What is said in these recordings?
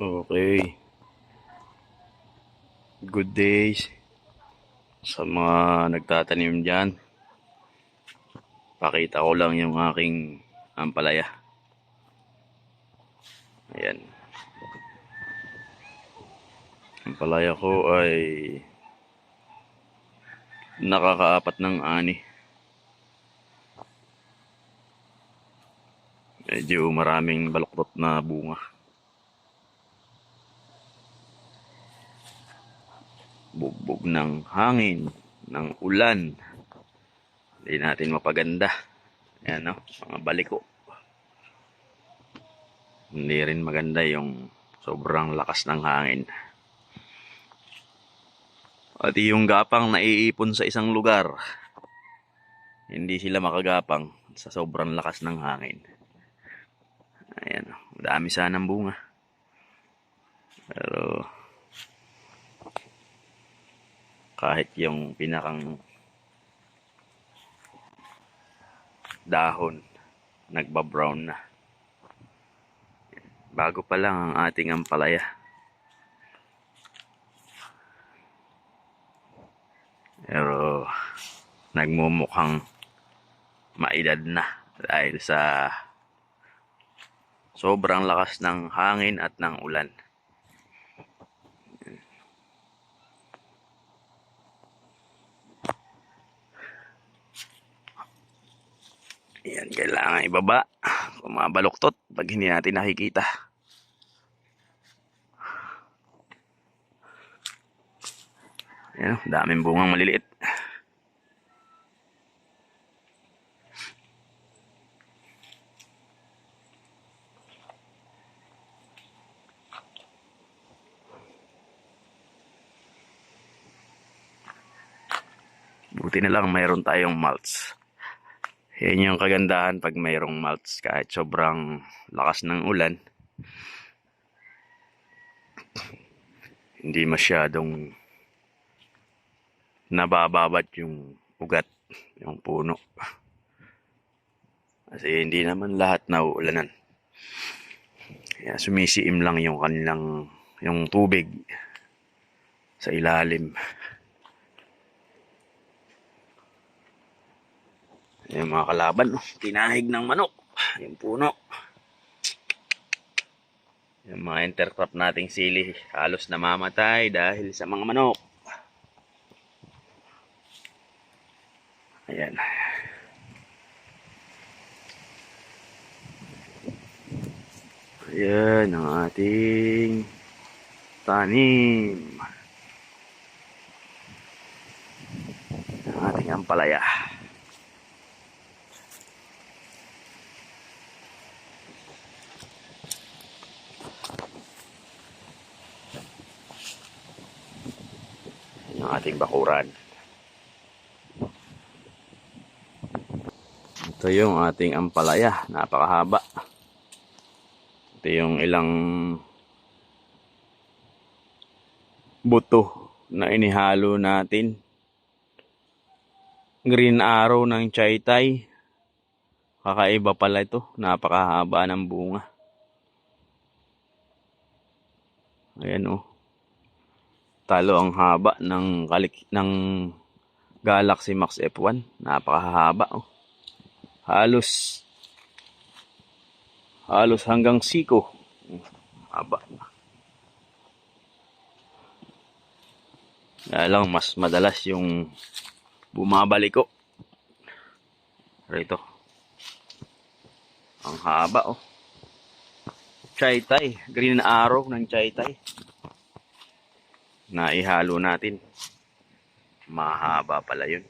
Okay. Good days sa mga nagtatanim dyan. Pakita ko lang yung aking ampalaya. Ayan. Ampalaya ko ay nakakaapat ng ani. Medyo maraming baluktot na bunga. Bugbog ng hangin, ng ulan. Hindi natin mapaganda. Ayan no, mga baliko. Hindi rin maganda yung sobrang lakas ng hangin. At yung gapang naiipon sa isang lugar, hindi sila makagapang sa sobrang lakas ng hangin. Ayan, no, dami sanang bunga. Pero kahit yung pinakang dahon nagba-brown na. Bago pa lang ang ating ampalaya. Pero nagmumukhang maedad na dahil sa sobrang lakas ng hangin at ng ulan Yan, kailangan ibaba. Kung mga baluktot, pag hindi natin nakikita. Yan, daming bungang maliliit. Buti na lang mayroon tayong mulch. Yan yung kagandahan pag mayroong mulch kahit sobrang lakas ng ulan. Hindi masyadong nabababat yung ugat, yung puno. Kasi hindi naman lahat nauulanan. Kaya sumisiim lang yung kanilang yung tubig sa ilalim. Yung mga kalaban, oh, tinahig ng manok. Yung puno. Yung mga intercrop nating sili, halos namamatay dahil sa mga manok. Ayan. Ayan ang ating tanim. Ang ating ampalaya. Ng ating bakuran. Ito yung ating ampalaya, napakahaba. Ito yung ilang buto na inihalo natin. Green arrow ng chaytay. Kakaiba pala ito, napakahaba ng bunga. Ayan oh talo ang haba ng kalik ng Galaxy Max F1 napakahaba oh. halos halos hanggang siko haba. Kaya lang mas madalas yung bumabalik ko rito. Ang haba oh. Chai tai green arrow ng chai tai na ihalo natin. Mahaba pala yun.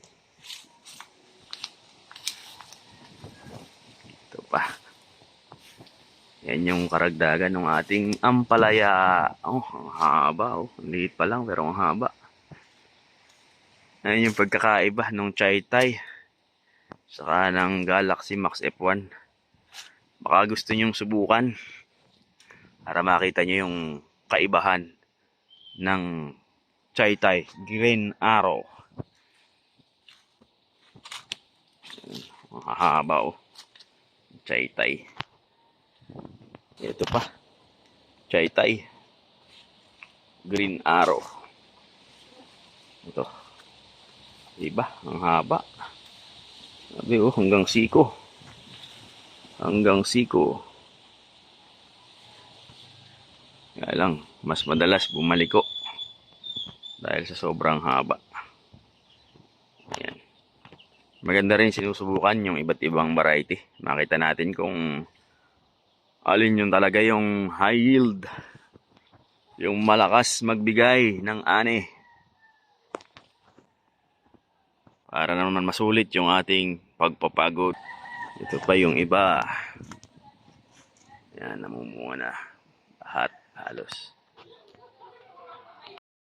Ito pa. Yan yung karagdagan ng ating ampalaya. Oh, ang haba. Oh. Liit pa lang pero ang haba. Yan yung pagkakaiba ng chai tai. Saka ng Galaxy Max F1. Baka gusto nyong subukan. Para makita nyo yung kaibahan ng Chai Tai Green Arrow. Mahaba oh. Chai Tai. Ito pa. Chai Tai. Green Arrow. Ito. Diba? Ang haba. Sabi oh, hanggang siko. Hanggang siko. Kaya lang, mas madalas bumaliko. Dahil sa sobrang haba. Ayan. Maganda rin sinusubukan yung iba't ibang variety. Makita natin kung alin yung talaga yung high yield. Yung malakas magbigay ng ani. Para naman masulit yung ating pagpapagod. Ito pa yung iba. Yan, namumunga na. Lahat halos.